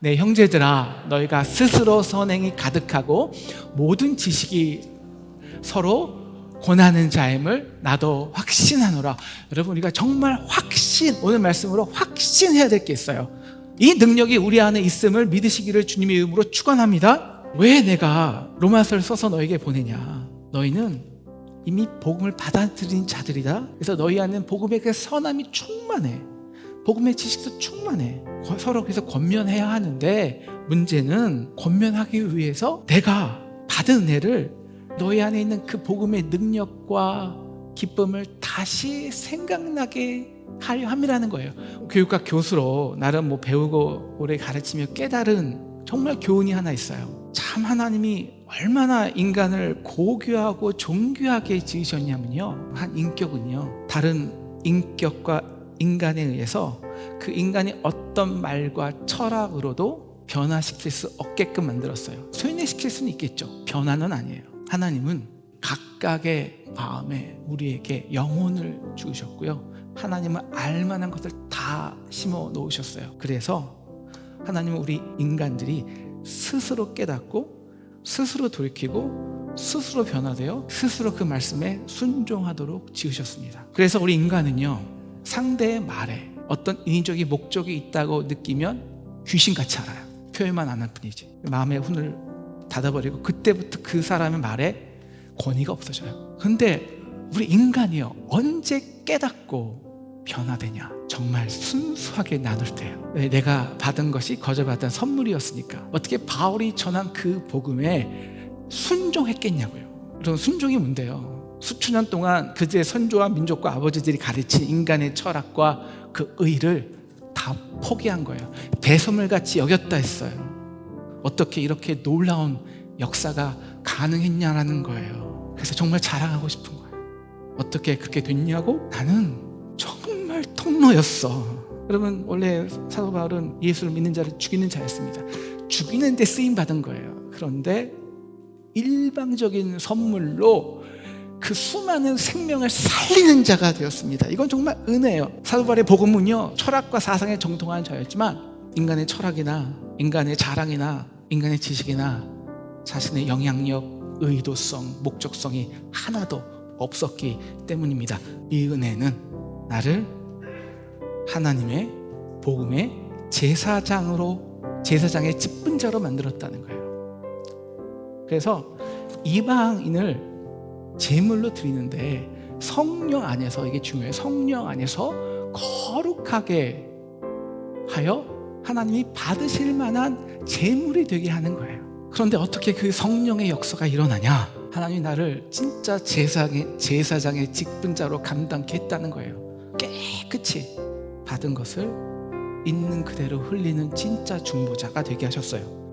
내 형제들아 너희가 스스로 선행이 가득하고 모든 지식이 서로 권하는 자임을 나도 확신하노라. 여러분 우리가 정말 확신 오늘 말씀으로 확신해야 될 게 있어요. 이 능력이 우리 안에 있음을 믿으시기를 주님의 이름으로 축원합니다. 왜 내가 로마서를 써서 너에게 보내냐? 너희는 이미 복음을 받아들인 자들이다. 그래서 너희 안에는 복음의 그 선함이 충만해. 복음의 지식도 충만해. 거- 서로 그래서 권면해야 하는데 문제는 권면하기 위해서 내가 받은 은혜를 너희 안에 있는 그 복음의 능력과 기쁨을 다시 생각나게 하려 함이라는 거예요. 교육학 교수로 나름 뭐 배우고 오래 가르치며 깨달은 정말 교훈이 하나 있어요. 참 하나님이 얼마나 인간을 고귀하고 존귀하게 지으셨냐면요. 한 인격은요. 다른 인격과 인간에 의해서 그 인간이 어떤 말과 철학으로도 변화시킬 수 없게끔 만들었어요. 소인해시킬 수는 있겠죠. 변화는 아니에요. 하나님은 각각의 마음에 우리에게 영혼을 주셨고요. 하나님은 알만한 것을 다 심어 놓으셨어요. 그래서 하나님은 우리 인간들이 스스로 깨닫고 스스로 돌이키고 스스로 변화되어 스스로 그 말씀에 순종하도록 지으셨습니다. 그래서 우리 인간은요 상대의 말에 어떤 인위적인 목적이 있다고 느끼면 귀신같이 알아요. 표현만 안 할 뿐이지. 마음의 훈을 닫아버리고 그때부터 그 사람의 말에 권위가 없어져요. 근데 우리 인간이요 언제 깨닫고 변화되냐? 정말 순수하게 나눌 때요. 왜? 내가 받은 것이 거절받은 선물이었으니까 어떻게 바울이 전한 그 복음에 순종했겠냐고요. 그럼 순종이 뭔데요? 수천 년 동안 그들의 선조와 민족과 아버지들이 가르친 인간의 철학과 그 의를 다 포기한 거예요. 배설물같이 여겼다 했어요. 어떻게 이렇게 놀라운 역사가 가능했냐라는 거예요. 그래서 정말 자랑하고 싶은 거예요. 어떻게 그렇게 됐냐고? 나는 정말 통로였어. 여러분 원래 사도 바울은 예수를 믿는 자를 죽이는 자였습니다. 죽이는 데 쓰임 받은 거예요. 그런데 일방적인 선물로 그 수많은 생명을 살리는 자가 되었습니다. 이건 정말 은혜예요. 사도 바울의 복음은요 철학과 사상에 정통한 자였지만 인간의 철학이나 인간의 자랑이나 인간의 지식이나 자신의 영향력, 의도성, 목적성이 하나도 없었기 때문입니다. 이 은혜는 나를 하나님의 복음의 제사장으로 제사장의 직분자로 만들었다는 거예요. 그래서 이방인을 제물로 드리는데 성령 안에서 이게 중요해요. 성령 안에서 거룩하게 하여 하나님이 받으실 만한 제물이 되게 하는 거예요. 그런데 어떻게 그 성령의 역사가 일어나냐? 하나님이 나를 진짜 제사장의, 제사장의 직분자로 감당케 했다는 거예요. 깨끗이 받은 것을 있는 그대로 흘리는 진짜 중보자가 되게 하셨어요.